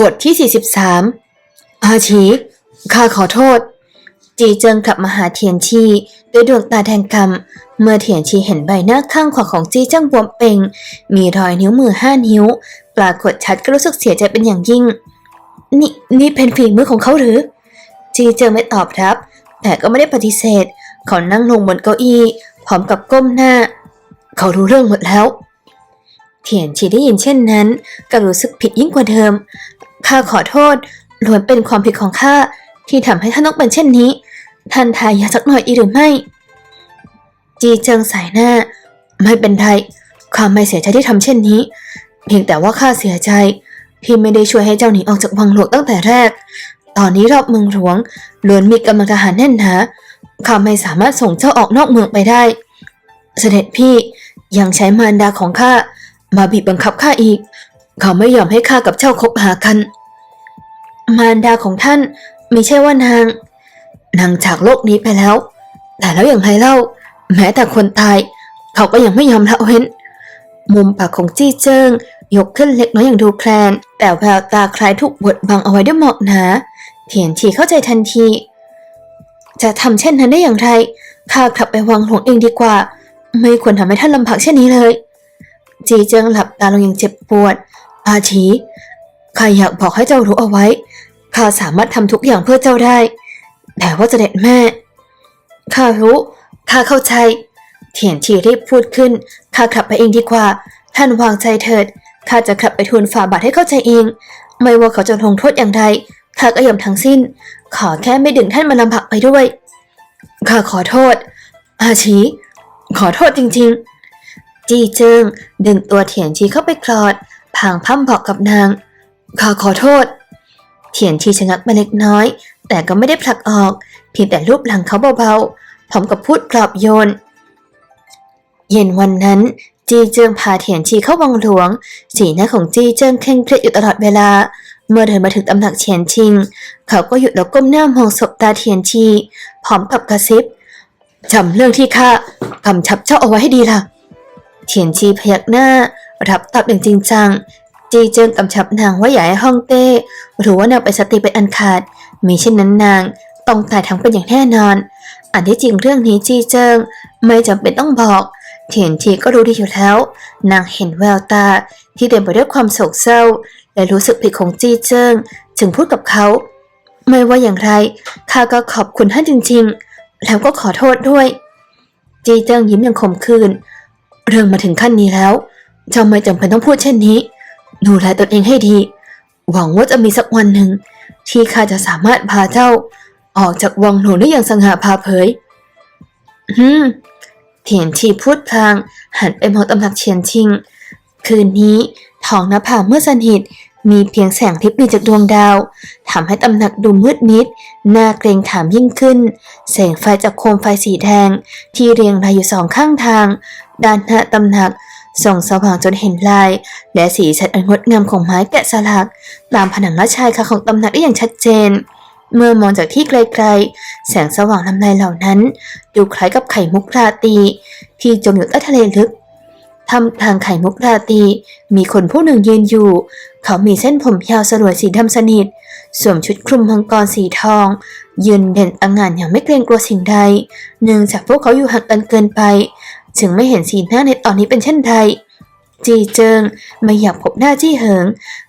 บทที่ 43 อาชีข้าขอโทษ จีเจิงกลับมาหาเทียนชีด้วยดวงตาแทงกำเมื่อเทียนชีเห็นใบหน้าข้างขวาของจีเจิงบวมเป่ง มีรอยนิ้วมือห้านิ้ว ปรากฏชัดก็รู้สึกเสียใจเป็นอย่างยิ่ง นี่นี่เป็นฝีมือของเขาหรือ จีเจิงไม่ตอบรับ แต่ก็ไม่ได้ปฏิเสธ เขานั่งลงบนเก้าอี้ พร้อมกับก้มหน้า เขารู้เรื่องหมดแล้ว เทียนชีได้ยินเช่นนั้นก็รู้สึกผิดยิ่งกว่าเดิม ข้าขอโทษล้วนเป็นความผิดของข้าที่ทำให้ท่านต้องเป็นเช่นนี้ ท่านทายาสักหน่อยอีหรือไม่ จีเจิงสายหน้า ไม่เป็นไรข้าไม่เสียใจที่ทำเช่นนี้ เพียงแต่ว่าข้าเสียใจ ที่ไม่ได้ช่วยให้เจ้าหนีออกจากวังหลวงตั้งแต่แรก ตอนนี้รอบเมืองหลวงล้วนมีกำลังทหารแน่นหนาข้าไม่สามารถส่งเจ้าออกนอกเมืองไปได้ เสด็จพี่ยังใช้มารดาของข้า มาบีบบังคับข้าอีก เขาไม่ยอมให้ข้ากับเจ้าคบหากัน มารดาของท่านไม่ใช่ว่านาง นางจากโลกนี้ไปแล้ว แต่แล้วอย่างไรเล่า แม้แต่คนตาย เขาก็ยังไม่ยอมละเว้น มุมปากของจี้เจิ้งยกขึ้นเล็กน้อยอย่างดูแคลน แต่แววตาคล้ายถูกบดบังเอาไว้ด้วยหมอกหนาเถียนทีเข้าใจทันที จะทำเช่นนั้นได้อย่างไร ข้ากลับไปวังหลวงเองดีกว่า ไม่ควรทำให้ท่านลำพักเช่นนี้เลย จีเจิงหลับตาลงอย่างเจ็บปวด อาชีข้าอยากบอกให้เจ้ารู้เอาไว้ ข้าสามารถทำทุกอย่างเพื่อเจ้าได้ แต่ว่าจะเด็จแม่ ข้ารู้ ข้าเข้าใจ เถียนชีรีบพูดขึ้น ข้ากลับไปเองดีกว่า ท่านวางใจเถิด ข้าจะกลับไปทูลฝ่าบาทให้เข้าใจเอง ไม่ว่าเขาจะลงโทษอย่างไร ข้าก็ยอมทั้งสิ้น ขอแค่ไม่ดึงท่านมาลำบากไปด้วย ข้าขอโทษ อาชีขอโทษจริง ๆ จีจิงดึงตัวเถียนชีเข้าไปกอดพางพร่ำบอกกับนางข้าขอโทษ เถียนชีชะงักมาเล็กน้อย แต่ก็ไม่ได้ผลักออกเพียงแต่รูปหลังเขาเบาๆพร้อมกับพูดปลอบโยน เย็นวันนั้นจีเจิงพาเถียนชีเข้าวังหลวง สีหน้าของจีเจิงเคร่งเครียดอยู่ตลอดเวลา เมื่อเดินมาถึงตำหนักเฉียนชิง เขาก็หยุดแล้วก้มหน้ามองศพตาเทียนชี พร้อมกับกระซิบจำเรื่องที่ข้ากำชับเจ้าเอาไว้ให้ดีล่ะ เทียนชีพยักหน้ารับตอบอย่างจริงจัง จีเจิงกำชับนางว่าอย่าให้ฮ่องเต้หรือว่านางไปสติเป็นอันขาด มีเช่นนั้นนางต้องตายทั้งเป็นอย่างแน่นอน อันที่จริงเรื่องนี้จีเจิงไม่จำเป็นต้องบอก เทียนชีก็รู้ดีอยู่แล้ว นางเห็นแววตาที่เต็มไปด้วยความโศกเศร้า และรู้สึกผิดของจีเจิง จึงพูดกับเขา ไม่ว่าอย่างไรข้าก็ขอบคุณท่านจริง ๆ แล้วก็ขอโทษด้วย จีเจิงยิ้มอย่างขมขื่น เรื่องมาถึงขั้นนี้แล้ว เจ้าไม่จำเป็นต้องพูดเช่นนี้ ดูแลตนเองให้ดี หวังว่าจะมีสักวันหนึ่ง ที่ข้าจะสามารถพาเจ้า ออกจากวังหลวงได้อย่างสง่าพาเผยฮึมเถียนชีพูดพลาง หันไปมองตำหนักเฉียนชิง คืนนี้ท้องหน้าผาเมื่อสนิท มีเพียงแสงทิพย์จากดวงดาวทำให้ตำหนักดูมืดมิดน่าเกรงขามยิ่งขึ้น แสงไฟจากโคมไฟสีแดงที่เรียงรายอยู่สองข้างทาง ด้านหน้าตำหนักส่องสว่างจนเห็นลาย และสีชัดอันงดงามของไม้แกะสลัก ตามผนังและชายคาของตำหนักได้อย่างชัดเจน เมื่อมองจากที่ไกลๆ แสงสว่างลำลายเหล่านั้น ดูคล้ายกับไข่มุกราตรีที่จมอยู่ใต้ทะเลลึก ทำทางไข่มุกราตี มีคนผู้หนึ่งยืนอยู่ เขามีเส้นผมยาวสลวยสีดำสนิท สวมชุดคลุมมังกรสีทอง ยืนเด่นตั้งงานอย่างไม่เกรงกลัวสิ่งใด เนื่องจากพวกเขาอยู่ห่างกันเกินไป จึงไม่เห็นสีหน้าในตอนนี้เป็นเช่นใด จีเจิงไม่อยากพบหน้าจี้เหิง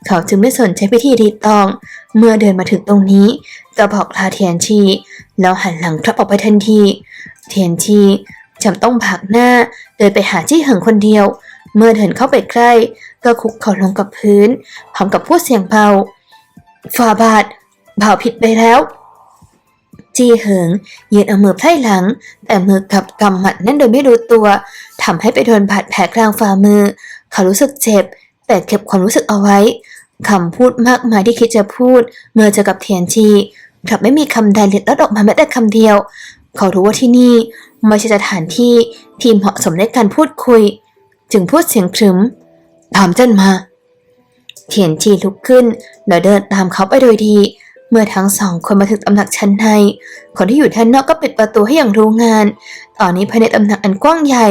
เขาจึงไม่สนใจพิธีรีตอง เมื่อเดินมาถึงตรงนี้ก็บอกลาเทียนชี แล้วหันหลังกลับออกไปทันที เทียนชี จำต้องผลักหน้า เดินไปหาจี้เหิงคนเดียว เมื่อเดินเข้าไปใกล้ ก็คุกเข่าลงกับพื้น พร้อมกับพูดเสียงเบาฝ่าบาทบ่าวผิดไปแล้ว จีเหิงยืนเอามือไพร่หลัง แต่มือกับกำหมัดนั่นโดยไม่รู้ตัวทำให้ไปโดนบาดแผลกลางฝ่ามือ เขารู้สึกเจ็บ แต่เก็บความรู้สึกเอาไว้คำพูดมากมายที่คิดจะพูด เมื่อเจอกับเทียนชีกลับไม่มีคำใดหลุดลอดออกมาแม้แต่คำเดียว เขารู้ว่าที่นี่ ไม่ใช่สถานที่ที่เหมาะสมในการพูดคุย จึงพูดเสียงครึ้มตามเจ้นมา เทียนชีลุกขึ้นแล้วเดินตามเขาไปโดยดี เมื่อทั้งสองคนมาถึงตำหนักชั้นใน คนที่อยู่ด้านนอกก็ปิดประตูให้อย่างรู้งาน ตอนนี้ภายในตำหนักอันกว้างใหญ่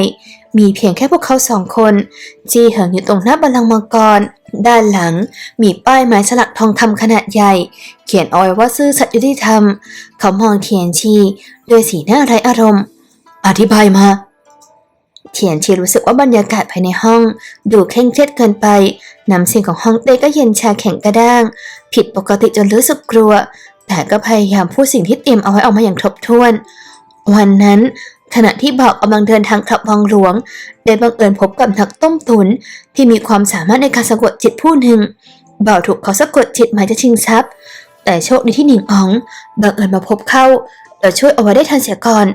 มีเพียงแค่พวกเขาสองคน จีเหิงอยู่ตรงหน้าบัลลังก์มังกร ด้านหลังมีป้ายไม้สลักทองคำขนาดใหญ่ เขียนเอาไว้ว่าซื่อสัตย์ยุติธรรม เขามองเทียนชีด้วยสีหน้าไร้อารมณ์ อธิบายมา เทียนชีรู้สึกว่าบรรยากาศภายในห้องดูเคร่งเครียดเกินไป น้ำเสียงของห้องเต้ก็เย็นชาแข็งกระด้าง ผิดปกติจนรู้สึกกลัว แต่ก็พยายามพูดสิ่งที่เตรียมเอาไว้ออกมาอย่างครบถ้วน วันนั้นขณะที่บอกกำลังเดินทางกลับวังหลวง ได้บังเอิญพบกับนักต้มตุนที่มีความสามารถในการสะกดจิตผู้หนึ่งบ่าวถูกเขาสะกดจิตหมายจะชิงทรัพย์ แต่โชคดีที่หนิงอ๋องบังเอิญมาพบเข้าและช่วยเอาไว้ได้ทันเสียก่อน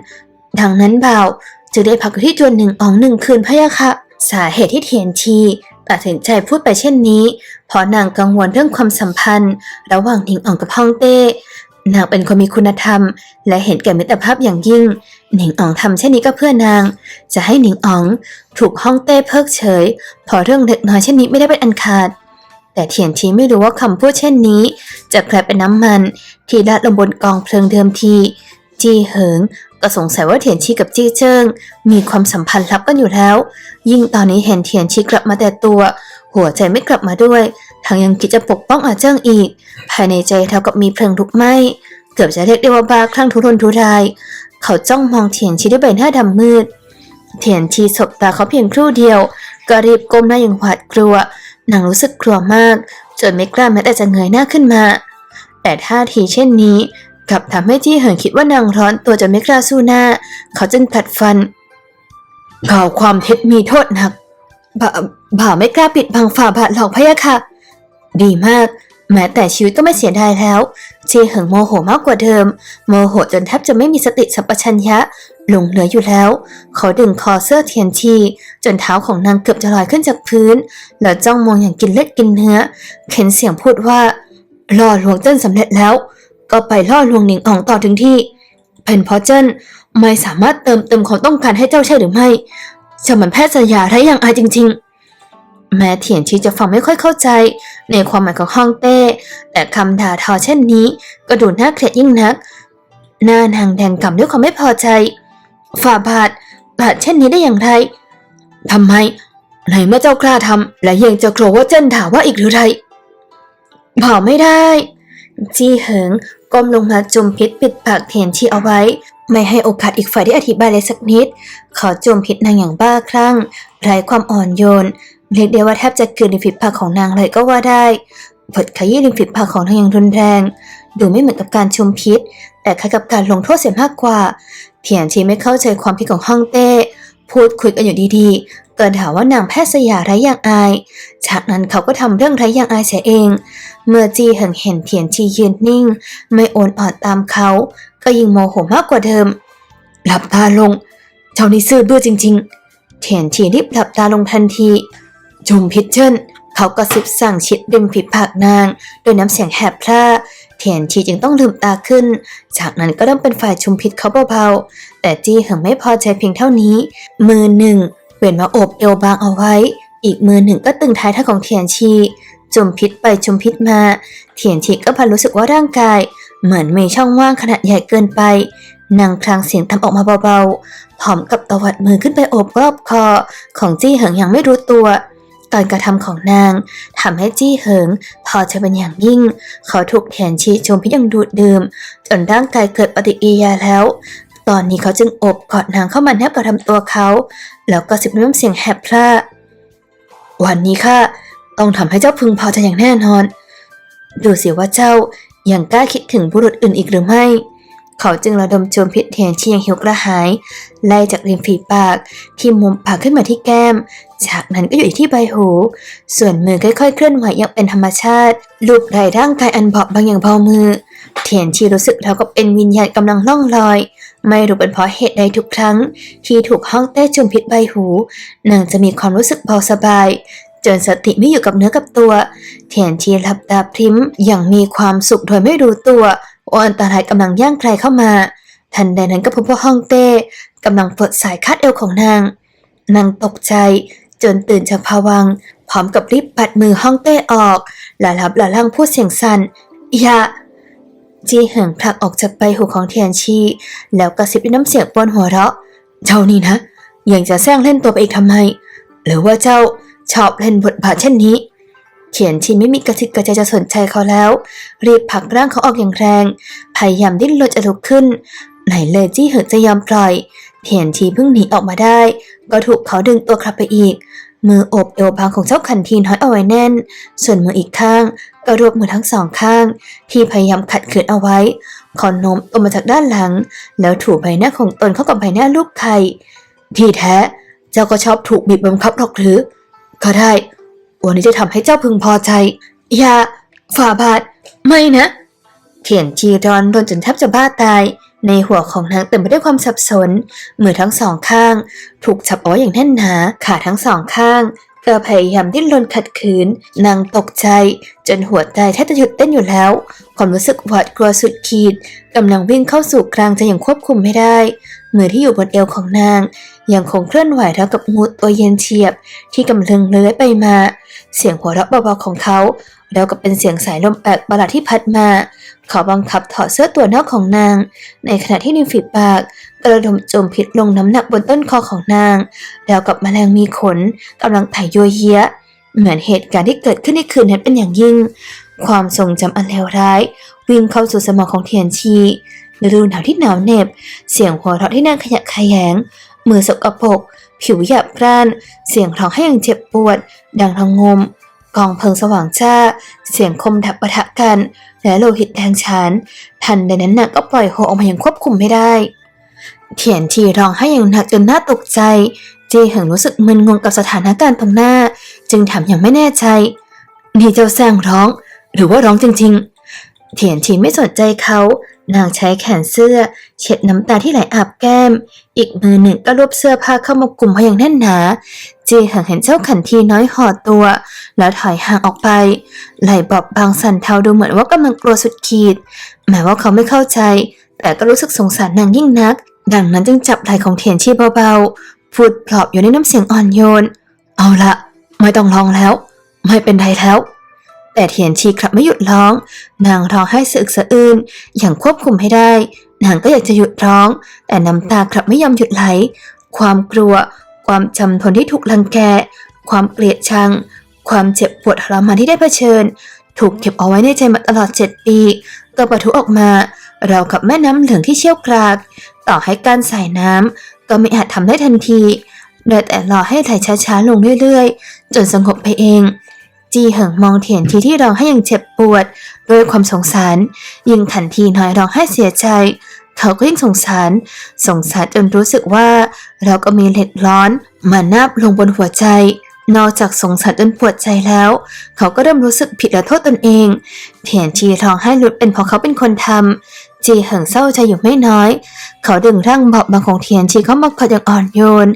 ดังนั้นบ่าวจึงได้พักอยู่ที่จวนหนึ่งอองหนึ่งคืนพะยะค่ะ สาเหตุที่เทียนชีตัดสินใจพูดไปเช่นนี้ เพราะนางกังวลเรื่องความสัมพันธ์ ระหว่างหนิงอองกับฮ่องเต้ นางเป็นคนมีคุณธรรม และเห็นแก่มิตรภาพอย่างยิ่ง หนิงอองทำเช่นนี้ก็เพื่อนาง จะให้หนิงอองถูกฮ่องเต้เพิกเฉยเพอเรื่องเล็กน้อยเช่นนี้ไม่ได้เป็นอันขาด แต่เทียนชีไม่รู้ว่าคำพูดเช่นนี้ จะกลายเป็นน้ำมัน ที่ราดลงบนกองเพลิงเดิมที จีเหิง ก็สงสัยว่าเทียนชีกับจี้เจิ้ง มีความสัมพันธ์ลับกันอยู่แล้ว ยิ่งตอนนี้เห็นเทียนชีกลับมาแต่ตัว หัวใจไม่กลับมาด้วยทั้งยังคิดจะปกป้องอาเจิ้งอีก ภายในใจเท่ากับมีเพลิงลุกไหม้เกือบจะเรียกได้ว่าบ้าคลั่งทุรนทุราย เขาจ้องมองเทียนชีด้วยใบหน้าดำมืดเทียนชีสบตาเขาเพียงครู่เดียว ก็รีบก้มหน้าอย่างหวาดกลัวนางรู้สึกกลัวมาก จนไม่กล้าแม้แต่จะเงยหน้าขึ้นมา แต่ท่าทีเช่นนี้ กลับทำให้จี้เหินคิดว่านางร้อนตัวจนไม่กล้าสู้หน้า เขาจึงกัดฟันข่าวความเท็จมีโทษหนักบ่าบ่าไม่กล้าปิดบังฝ่าบาทหรอกพะยะค่ะ ดีมาก แม้แต่ชีวิตก็ไม่เสียดายแล้วเจเหิงโมโหมากกว่าเดิม โมโหจนแทบจะไม่มีสติสัมปชัญญะหลงเหลืออยู่แล้ว เขาดึงคอเสื้อเทียนชีจนเท้าของนางเกือบจะลอยขึ้นจากพื้น แล้วจ้องมองอย่างกินเลือดกินเนื้อ เข็นเสียงพูดว่าล่อลวงเจ้นสำเร็จแล้ว ก็ไปล่อลวงหนิงอ่องต่อถึงที่เป็นพราะเจนไม่สามารถเติมเต็มความต้องการให้เจ้าใช่หรือไม่เจะมันแพทย์สัญญาไร้อย่างอายจริง ๆ แม้เถียนชีจะฟังไม่ค่อยเข้าใจ ในความหมายของฮ่องเต้ แต่คำด่าทอเช่นนี้ ก็ดูน่าเกลียดยิ่งนัก หน้านางแดงกำด้วยความไม่พอใจ ฝ่าบาทบาทเช่นนี้ได้อย่างไรทำไมในเมื่อเจ้ากล้าทำและยังจะกลัวว่าเจ้นด่าว่าอีกหรือไรบอกไม่ได้ จี้เหิง ก้มลงมาจุมพิษปิดปากเทียนชีเอาไว้ ไม่ให้โอกาสอีกฝ่ายได้อธิบายเลยสักนิด ขอจุมพิษนางอย่างบ้าคลั่งไร้ความอ่อนโยนเรียกได้ว่าแทบจะเกินริมฝีปากของนางเลยก็ว่าได้บทขยี้ริมฝีปากของนางอย่างรุนแรง ดูไม่เหมือนกับการชมพิษ แต่คล้ายกับการลงโทษเสียมากกว่า เทียนชีไม่เข้าใจความคิดของฮ่องเต้พูดคุยกันอยู่ดี ๆก็ด่าว่านางแพทย์สยาไร้อย่างอาย จากนั้นเขาก็ทำเรื่องไร้อย่างอายเสียเอง เมื่อจีเหิงเห็นเทียนชียืนนิ่ง ไม่โอนอ่อนตามเขา ก็ยิ่งโมโหมากกว่าเดิม หลับตาลง เจ้านี่ซื่อบื้อจริง ๆเทียนชีรีบหลับตาลงทันทีจุมพิชเชิญเขาก็สิบสั่งชิดริมฝีปากนาง โดยน้ำเสียงแหบพร่าเทียนชีจึงต้องลืมตาขึ้น จากนั้นก็เริ่มเป็นฝ่ายชุมพิษเขาเบาๆ แต่จี้เหิงไม่พอใจเพียงเท่านี้ มือหนึ่ง เปลี่ยนมาโอบเอวบางเอาไว้ อีกมือหนึ่งก็ตึงท้ายท่าของเทียนชีจุมพิษไปจุมพิษมา เทียนชีก็พันรู้สึกว่าร่างกาย เหมือนมีช่องว่างขนาดใหญ่เกินไปนางพลางเสียงทำออกมาเบาๆ พร้อมกับตวัดมือขึ้นไปโอบรอบคอของจี้เหิงอย่างไม่รู้ตัว การกระทำของนางทำให้จี้เหิงพอใจเป็นอย่างยิ่ง เขาถูกแทนชีชมพิษอย่างดูดดื่ม จนร่างกายเกิดปฏิกิริยาแล้ว ตอนนี้เขาจึงอบกอดนางเข้ามาแนบกับลำตัวเขา แล้วก็สิบน้ำเสียงแหบพร่าวันนี้ค่ะต้องทำให้เจ้าพึงพอใจอย่างแน่นอน ดูสิว่าเจ้ายังกล้าคิดถึงบุรุษอื่นอีกหรือไม่ เขาจึงระดมโจมพิษเทียนชีอย่างหิวกระหาย ไล่จากริมฝีปากที่มุมปากขึ้นมาที่แก้ม จากนั้นก็อยู่ที่ใบหู ส่วนมือค่อยๆ เคลื่อนไหวอย่างเป็นธรรมชาติลูบไหล่ร่างกายอันบอบบางอย่างเบามือเทียนชีรู้สึกเท่ากับเป็นวิญญาณกำลังล่องลอย ไม่รู้เป็นเพราะเหตุใดทุกครั้ง ที่ถูกห้องเต้จุมพิษใบหูนางจะมีความรู้สึกเบาสบาย จนสติไม่อยู่กับเนื้อกับตัวเทียนชีหลับตาพริมอย่างมีความสุขโดยไม่รู้ตัวว่าอันตรายกำลังย่างไกลเข้ามา ทันใดนั้นก็พบว่าห้องเต้กำลังปลดสายคาดเอวของนาง นางตกใจจนตื่นจากภวัง พร้อมกับรีบปัดมือห้องเต้ออกและรับละล่างพูดเสียงสั่นอย่า จีเหิงผลักออกจากใบหูของเทียนชี แล้วกระซิบด้วยน้ำเสียงปนหัวเราะ เจ้านี่นะยังจะแซงเล่นตัวไปอีกทำไม หรือว่าเจ้าชอบเล่นบทบาทเช่นนี้เขียนชีไม่มีกระติกกระใจจะสนใจเขาแล้ว รีบผลักร่างเขาออกอย่างแรง พยายามดิ้นรนจะลุกขึ้น ไหนเลยจี้เหินจะยอมปล่อย เทียนชีเพิ่งหนีออกมาได้ ก็ถูกเขาดึงตัวกลับไปอีก มือโอบเอวบางของเจ้าขันทีน้อยเอาไว้แน่น ส่วนมืออีกข้างก็รวบมือทั้งสองข้าง ที่พยายามขัดขืนเอาไว้ ขอนมตัวมาจากด้านหลัง แล้วถูใบหน้าของตนเข้ากับใบหน้าลูกไข่ที่แท้ เจ้าก็ชอบถูกบีบบังคับหรอกหรือ ก็ได้ วันนี้จะทำให้เจ้าพึงพอใจ อย่าฝ่าบาท ไม่นะเขียนจีรอนรนจนแทบจะบ้าตาย ในหัวของนางเต็มไปด้วยความสับสน มือทั้งสองข้าง ถูกจับเอาไว้อย่างแน่นหนา ขาทั้งสองข้างก็พยายามดิ้นรนขัดขืน นางตกใจ จนหัวใจแทบจะหยุดเต้นอยู่แล้ว ความรู้สึกหวาดกลัวสุดขีดกำลังวิ่งเข้าสู่กลางใจอย่างควบคุมไม่ได้ มือที่อยู่บนเอวของนาง ยังคงเคลื่อนไหวเท่ากับงูตัวเย็นเฉียบ ที่กำลังเลื้อยไปมา เสียงหัวเราะเบาๆของเขาเราวกับเป็นเสียงสายลมแปลกประหลาดที่พัดมา เขาบังคับถอดเสื้อตัวนอกของนาง ในขณะที่ริมฝีปาก กระดมจมพิษลงน้ำหนักบนต้นคอของนาง แล้วกับแมลงมีขนกำลังไถ่ยัวเยียะ เหมือนเหตุการณ์ที่เกิดขึ้นในคืนนั้นเป็นอย่างยิ่ง ความทรงจำอันเลวร้าย วิ่งเข้าสู่สมองของเทียนชีฤดูหนาวที่หนาวเหน็บ เสียงหัวเราะที่นางขยะแขยง มือสกปรกผิวหยาบกร้าน เสียงร้องให้อย่างเจ็บปวด ดังทางงม กองเพลิงสว่างจ้า เสียงคมดับปะทะกัน และโลหิตแดงฉานทันใดนั้นนางก็ปล่อยโฮออกมาอย่างควบคุมไม่ได้ เถียนทีร้องให้อย่างหนักจนหน่าตกใจ เจเหิงรู้สึกมึนงงกับสถานการณ์ตรงหน้า จึงถามอย่างไม่แน่ใจนี่เจ้าแซงร้อง หรือว่าร้องจริง ๆ เถียนชีไม่สนใจเขานางใช้แขนเสื้อ เช็ดน้ำตาที่ไหลอาบแก้ม อีกมือหนึ่งก็รวบเสื้อผ้าเข้ามากลุ่มเขาอย่างแน่นหนา จเหิงเห็นเจ้าขันทีน้อยห่อตัว แล้วถอยห่างออกไป ไหลบอบบางสั่นเทาดูเหมือนว่ากำลังกลัวสุดขีด แม้ว่าเขาไม่เข้าใจ แต่ก็รู้สึกสงสารนางยิ่งนัก ดังนั้นจึงจับไหล่ของเทียนชีเบาๆ พูดปลอบอยู่ในน้ำเสียงอ่อนโยน เอาละไม่ต้องร้องแล้ว ไม่เป็นไรแล้ว แต่เทียนชีกลับไม่หยุดร้อง นางร้องให้สะอึกสะอื้นอย่างควบคุมให้ได้ นางก็อยากจะหยุดร้อง แต่น้ำตากลับไม่ยอมหยุดไหล ความกลัว ความจำทนที่ถูกลังแก ความเกลียดชัง ความเจ็บปวดทรมานที่ได้เผชิญ ถูกเก็บเอาไว้ในใจมาตลอดเจ็ดปีก็ปะทุออกมา เรากับแม่น้ำเหลืองที่เชี่ยวกราก ต่อให้การใส่น้ำก็ไม่อาจทำได้ทันทีได้แต่รอให้ไหลช้าๆลงเรื่อยๆ จนสงบไปเอง จีเหิงมองเถียนทีที่ร้องให้อย่างเจ็บปวด ด้วยความสงสาร ยิ่งทันทีน้อยร้องให้เสียใจ เขาก็ยิ่งสงสาร สงสารจนรู้สึกว่า เราก็มีเล็กร้อนมานาบลงบนหัวใจ นอกจากสงสารจนปวดใจแล้ว เขาก็เริ่มรู้สึกผิดและโทษตนเองเถียนชีร้องให้หลุดเป็นเพราะเขาเป็นคนทำจีเหิงเศร้าใจอยู่ไม่น้อย เขาดึงร่างเบาบางของเทียนชีเข้ามากอดอย่างอ่อนโยน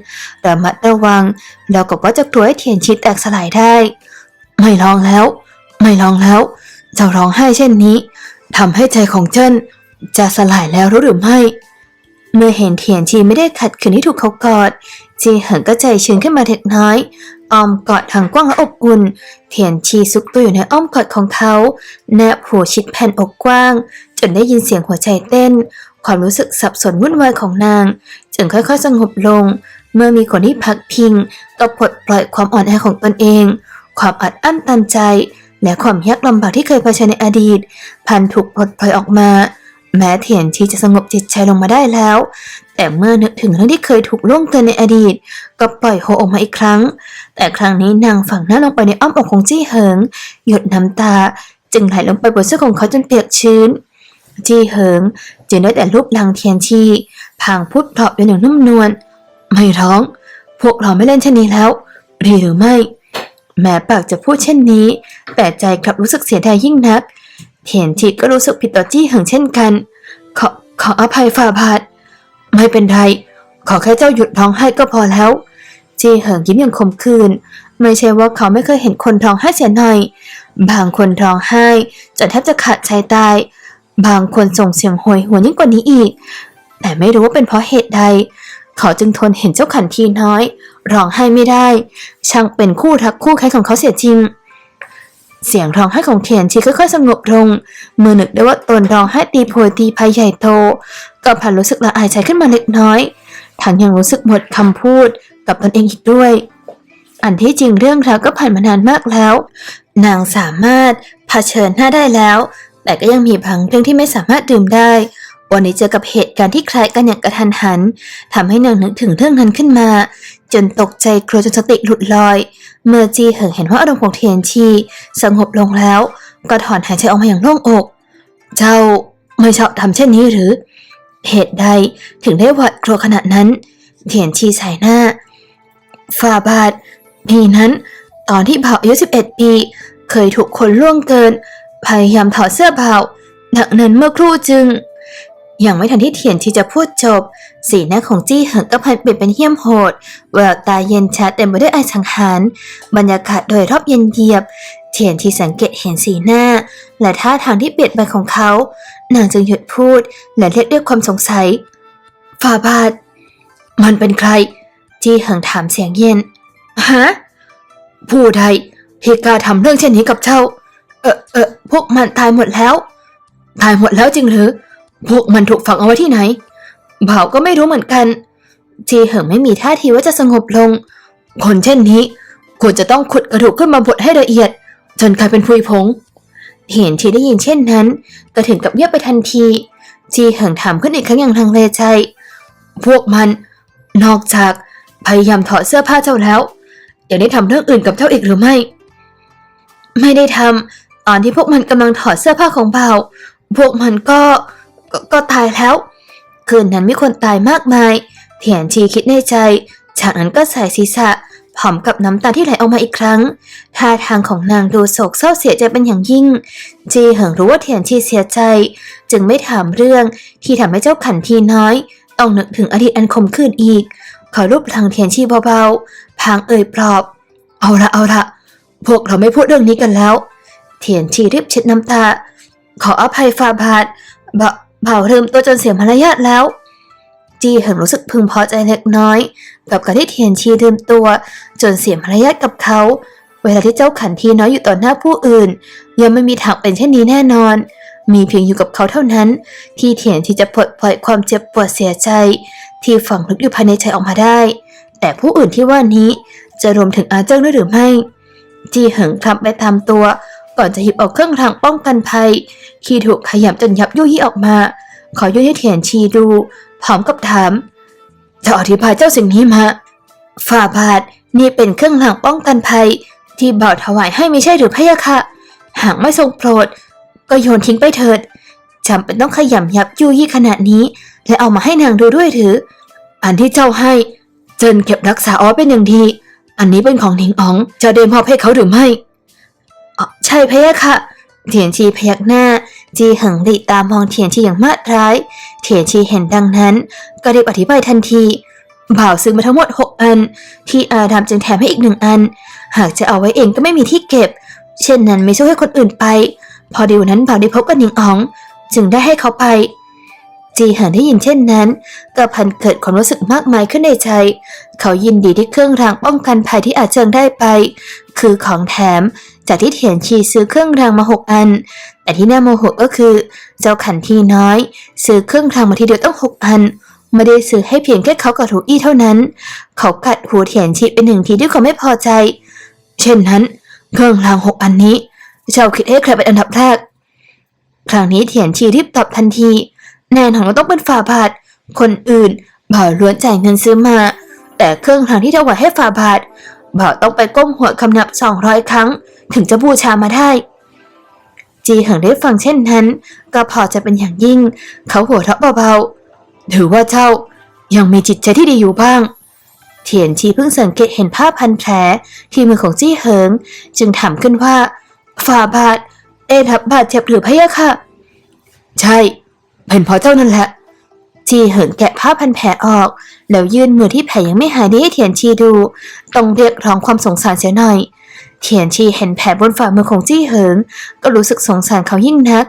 ระมัดระวังแล้วกับว่าจะกลัวให้เทียนชีแตกสลายได้ ไม่ร้องแล้ว ไม่ร้องแล้ว เจ้าร้องไห้เช่นนี้ทำให้ใจของเจิ้น จะสลายแล้วรู้หรือไม่ เมื่อเห็นเทียนชีไม่ได้ขัดขืนที่ถูกเขากอด จีเหิงก็ใจชื้นขึ้นมาเล็กน้อยอ้อมกอดทางกว้างและอบอุ่น เทียนชีซุกตัวอยู่ในอ้อมกอดของเขาแนบหัวชิดแผ่นอกกว้าง จนได้ยินเสียงหัวใจเต้น ความรู้สึกสับสนวุ่นวายของนาง จึงค่อยๆสงบลง เมื่อมีคนที่พักพิงก็ปลดปล่อยความอ่อนแอของตนเอง ความอัดอั้นตันใจ และความยากลำบากที่เคยเผชิญในอดีตพันถูกปลดปล่อยออกมา แม้เถียนชีจะสงบจิตใจลงมาได้แล้ว แต่เมื่อนึกถึงเรื่องที่เคยถูกล่วงเกินในอดีต ก็ปล่อยโฮออกมาอีกครั้ง แต่ครั้งนี้นางฝังหน้าลงไปในอ้อมอกของจี้เหิง หยดน้ำตา จึงไหลลงไปบนเสื้อของเขาจนเปียกชื้น จี้เหิงจึงได้แต่รูปลังเทียนชีพางพูดเพราะอยู่อย่างนุ่มนวลไม่ร้อง พวกเราไม่เล่นเช่นนี้แล้วดีหรือไม่ แม้ปากจะพูดเช่นนี้ แต่ใจกลับรู้สึกเสียดายยิ่งนัก เทียนชีก็รู้สึกผิดต่อจี้เหิงเช่นกัน ขอขออภัยฝ่าบาท ไม่เป็นไร ขอแค่เจ้าหยุดร้องไห้ก็พอแล้ว จีเหิงยิ้มอย่างคมคืน ไม่ใช่ว่าเขาไม่เคยเห็นคนร้องไห้เสียหน่อย บางคนร้องไห้จนแทบจะขาดใจตาย บางคนส่งเสียงโหยหวนยิ่งกว่านี้อีก แต่ไม่รู้ว่าเป็นเพราะเหตุใด เขาจึงทนเห็นเจ้าขันทีน้อยร้องไห้ไม่ได้ ช่างเป็นคู่รักคู่ใครของเขาเสียจริง เสียงร้องไห้ของเทียนชีค่อยๆสงบลง เมื่อนึกได้ว่าตนร้องไห้ตีโพยตีภัยใหญ่โต ก็พันรู้สึกละอายใจขึ้นมาเล็กน้อยทั้งยังรู้สึกหมดคำพูดกับตนเองอีกด้วย อันที่จริงเรื่องราวก็ผ่านมานานมากแล้ว นางสามารถเผชิญหน้าได้แล้ว แต่ก็ยังมีบางเรื่องที่ไม่สามารถดื่มได้ วันนี้เจอกับเหตุการณ์ที่คล้ายกันอย่างกระทันหันทำให้นางนึกถึงเรื่องนั้นขึ้นมา จนตกใจกลัวจนสติหลุดลอย เมื่อจีเหิงเห็นว่าอารมณ์ของเทียนชีสงบลงแล้ว ก็ถอนหายใจออกมาอย่างโล่งอก เจ้าไม่ชอบทำเช่นนี้หรือ เหตุใดถึงได้หวาดกลัวขนาดนั้น เทียนชีสายหน้าฝ่าบาทปีนั้น ตอนที่เผ่าอายุ11 ปี เคยถูกคนล่วงเกิน พยายามถอดเสื้อเผ่าดังนั้นเมื่อครู่จึง ยังไม่ทันที่เทียนชีจะพูดจบ สีหน้าของจี้เหิงก็พันเปลี่ยนเป็นเหี้ยมโหด แววตาเย็นชาเต็มไปด้วยไอสังหารบรรยากาศโดยรอบเย็นเยียบ เทียนที่สังเกตเห็นสีหน้า และท่าทางที่เปลี่ยนไปของเขา นางจึงหยุดพูด และเรียกด้วยความสงสัยฝ่าบาทมันเป็นใคร จี้เหิงถามเสียงเย็นฮะผู้ใดที่กล้าทำเรื่องเช่นนี้กับเจ้า เออเออพวกมันตายหมดแล้ว ตายหมดแล้วจริงหรือ พวกมันถูกฝังเอาไว้ที่ไหนบ่าวก็ไม่รู้เหมือนกัน จีเหิงไม่มีท่าทีว่าจะสงบลง คนเช่นนี้ควรจะต้องขุดกระดูกขึ้นมาบดให้ละเอียด จนกลายเป็นพุยผง เห็นทีได้ยินเช่นนั้น ก็ถึงกับเงียบไปทันที จีเหิงถามขึ้นอีกครั้งอย่างลังเลใจ พวกมัน นอกจากพยายามถอดเสื้อผ้าเจ้าแล้วยังได้ทำเรื่องอื่นกับเจ้าอีกหรือไม่ ไม่ได้ทำตอนที่พวกมันกำลังถอดเสื้อผ้าของบ่าว พวกมันก็ กก็ตายแล้ว คืนนั้นมีคนตายมากมาย เถียนชีคิดในใจ จากนั้นก็ใส่ศีรษะผอมกับน้ำตาที่ไหลออกมาอีกครั้ง ท่าทางของนางดูโศกเศร้าเสียใจเป็นอย่างยิ่ง จีเหิงรู้ว่าเถียนชีเสียใจ จึงไม่ถามเรื่องที่ทำให้เจ้าขันทีน้อย ต้องนึกถึงอดีตอันคมขื่นอีกขอรูปพลังเทียนชีเบาๆ พางเอ่ยปลอบ เอาละเอาละพวกเราไม่พูดเรื่องนี้กันแล้วเทียนชีรีบเช็ดน้ำตา ขออภัยฟาบาทบะบ่าวลืมตัวจนเสียมารยาทแล้ว จีเหิงรู้สึกพึงพอใจเล็กน้อย กับการที่เทียนชีลืมตัว จนเสียมารยาทกับเขา เวลาที่เจ้าขันทีน้อยอยู่ต่อหน้าผู้อื่นยังไม่มีทางเป็นเช่นนี้แน่นอน มีเพียงอยู่กับเขาเท่านั้น ที่เทียนที่จะปลดปล่อยความเจ็บปวดเสียใจ ที่ฝังลึกอยู่ภายในใจออกมาได้ แต่ผู้อื่นที่ว่านี้จะรวมถึงอาเจิ้งด้วยหรือไม่ จีเหิงคลำไปตามตัว ก่อนจะหยิบออกเครื่องรางป้องกันภัยที่ถูกขยำจนยับยุยี่ออกมา ขอยื่นให้เทียนชีดูพร้อมกับถามจะอธิบายเจ้าสิ่งนี้มาฝ่าบาทนี่เป็นเครื่องรางป้องกันภัย ที่บ่าวถวายให้ไม่ใช่หรือพะยะค่ะหากไม่ทรงโปรด ก็โยนทิ้งไปเถิดจำเป็นต้องขยำยับยุยี่ขนาดนี้ และเอามาให้นางดูด้วยหรือ อันที่เจ้าให้ เจินเก็บรักษาอ้อเป็นอย่างดี อันนี้เป็นของหนิงอ๋องจะได้มอบให้เขาหรือไม่ อ๋อใช่พะยะค่ะเทียนชีพยักหน้า จีเหิงหลีตามมองเทียนชีอย่างมาดร้ายเทียนชีเห็นดังนั้น ก็รีบอธิบายทันทีบ่าวซื้อมาทั้งหมดหกอัน ที่อาดามจึงแถมให้อีกหนึ่งอัน หากจะเอาไว้เองก็ไม่มีที่เก็บ เช่นนั้นไม่ช่วยให้คนอื่นไป พอดีวันนั้นบ่าวได้พบกับหนิงอ๋อง จึงได้ให้เขาไป จีเหินได้ยินเช่นนั้นก็พันเกิดความรู้สึกมากมายขึ้นในใจ เขายินดีที่เครื่องรางป้องกันภัยที่อาจเจิงได้ไป คือของแถม จากที่เถียนชีซื้อเครื่องรางมาหกอัน แต่ที่น่าโมโหก็คือ เจ้าขันทีน้อย ซื้อเครื่องรางมาทีเดียวต้องหกอันไม่ได้ซื้อให้เพียงแค่เขากับถูอี้เท่านั้น เขากัดหูเถียนชีเป็นหนึ่งทีด้วยความไม่พอใจ เช่นนั้น เครื่องรางหกอันนี้ เจ้าคิดให้ใครเป็นอันดับแรก ครั้งนี้เถียนชีรีบตอบทันที แน่นอนว่าต้องเป็นฝาบาท คนอื่นบ่าวล้วนจ่ายเงินซื้อมา แต่เครื่องรางที่ถวายให้ฝาบาทบ่าวต้องไปก้มหัวคำนับสองร้อยครั้ง ถึงจะบูชามาได้ จีเหิงได้ฟังเช่นนั้น ก็พอจะเป็นอย่างยิ่ง เขาหัวเราะเบาๆถือว่าเจ้ายังมีจิตใจที่ดีอยู่บ้าง เทียนชีเพิ่งสังเกตเห็นผ้าพันแผลที่มือของจี้เหิง จึงถามขึ้นว่าฝ่าบาท เอะรับบาดเจ็บหรือพะยะค่ะ ใช่ เป็นเพราะเจ้านั่นแหละ จีเหินแกะผ้าพันแผลออก แล้วยื่นมือที่แผลยังไม่หายนี้ให้เทียนชีดู ต้องเรียกร้องความสงสารเสียหน่อย เทียนชีเห็นแผลบนฝ่ามือของจี้เหิง ก็รู้สึกสงสารเขายิ่งนัก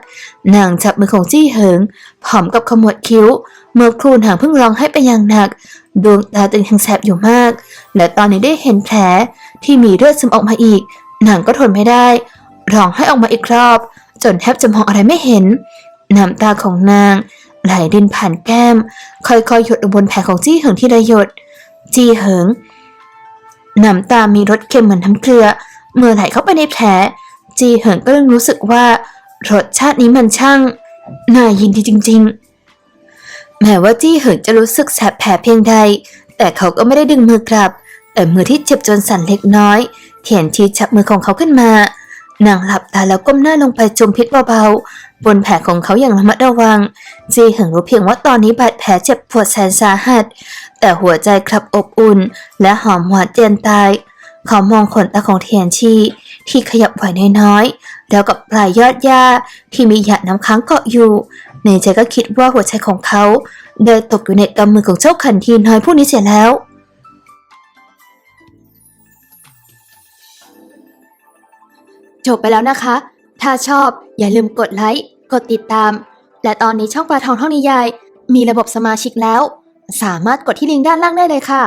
นางจับมือของจี้เหิงผอมกับขมวดคิ้ว เมื่อครูนางเพิ่งร้องให้ไปอย่างหนัก ดวงตาตึงแหงแสบอยู่มาก และตอนนี้ได้เห็นแผลที่มีเลือดซึมออกมาอีก นางก็ทนไม่ได้ ร้องให้ออกมาอีกรอบ จนแทบจะมองอะไรไม่เห็น น้ำตาของนางไหลดินผ่านแก้ม ค่อยๆหยดลงบนแผลของจี้เหิงที่ละหยด จี้เหิงน้ำตามีรสเค็มเหมือนน้ำเกลือ เมื่อไหลเข้าไปในแผล จีเหินก็เริ่มรู้สึกว่ารสชาตินี้มันช่างน่ายินดีจริง ๆ แม้ว่าจี้เหินจะรู้สึกแสบแผลเพียงใด แต่เขาก็ไม่ได้ดึงมือกลับ แต่มือที่เจ็บจนสั่นเล็กน้อย เทียนชีจับมือของเขาขึ้นมานางหลับตาแล้วก้มหน้าลงไปจุมพิษเบาๆ บนแผลของเขาอย่างระมัดระวัง จีเหิงรู้เพียงว่าตอนนี้บาดแผลเจ็บปวดแสนสาหัส แต่หัวใจกลับอบอุ่น และหอมหวานเจียนตาย เขามองขนตาของเทียนชีที่ขยับไหวน้อยๆแล้วกับปลายยอดหญ้าที่มีหยาดน้ำค้างเกาะอยู่ในใจก็คิดว่าหัวใจของเขาได้ตกอยู่ในกำมือของเจ้าขันทีน้อยผู้นี้เสียแล้วจบไปแล้วนะคะ ถ้าชอบอย่าลืมกดไลค์ กดติดตาม และตอนนี้ช่องปลาทองท่องนิยาย มีระบบสมาชิกแล้ว สามารถกดที่ลิงก์ด้านล่างได้เลยค่ะ